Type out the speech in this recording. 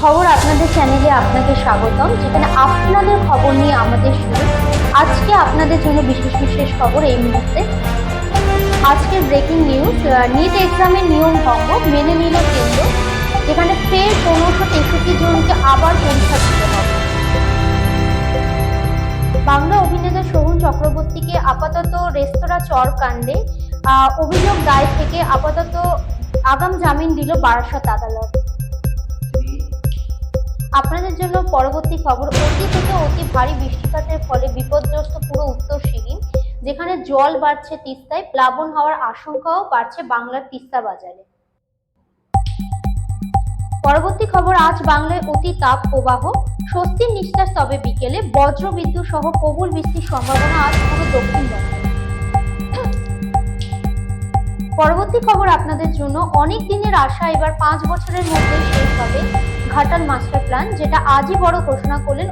খবর আপনাদের চ্যানেলে আপনাকে স্বাগতম, যেখানে আপনাদের খবর নিয়ে আমাদের শুরু। আজকে আপনাদের জন্য বিশেষ বিশেষ খবর এই মুহূর্তে। আজকের ব্রেকিং নিউজ নিট এক্সামের নিয়ম ভঙ্গ, মেনে নিল কেন্দ্র, যেখানে ফের পনেরোশো তেষট্টি জনকে আবার পরীক্ষা দিতে হবে। বাংলা অভিনেতা সোহন চক্রবর্তীকে আপাতত রেস্তোরাঁ চর কাণ্ডে অভিযোগ দায় থেকে আপাতত আগাম জামিন দিল বারাসত আদালত। আপনাদের জন্য পরবর্তী খবর, অতি থেকে অতি ভারী বৃষ্টিপাতের ফলে বিপর্যস্ত পুরো উত্তর সিকিম, যেখানে জল বাড়ছে তিস্তায়, প্লাবন হওয়ার আশঙ্কাও বাড়ছে বাংলার তিস্তা বাজারে। পরবর্তী খবর, আজ বাংলায় অতি তাপ প্রবাহ, স্বস্তির নিঃশ্বাস তবে বিকেলে, বজ্র বিদ্যুৎ সহ প্রবল বৃষ্টির সম্ভাবনা আজ পুরো দক্ষিণবঙ্গে পরবর্তী খবর আপনাদের জন্য, অনেক দিনের আশা এবার পাঁচ বছরের মধ্যে শেষ হবে। ঘাটাল মাস্টার প্ল্যান যেটা আজই বড় ঘোষণা করলেন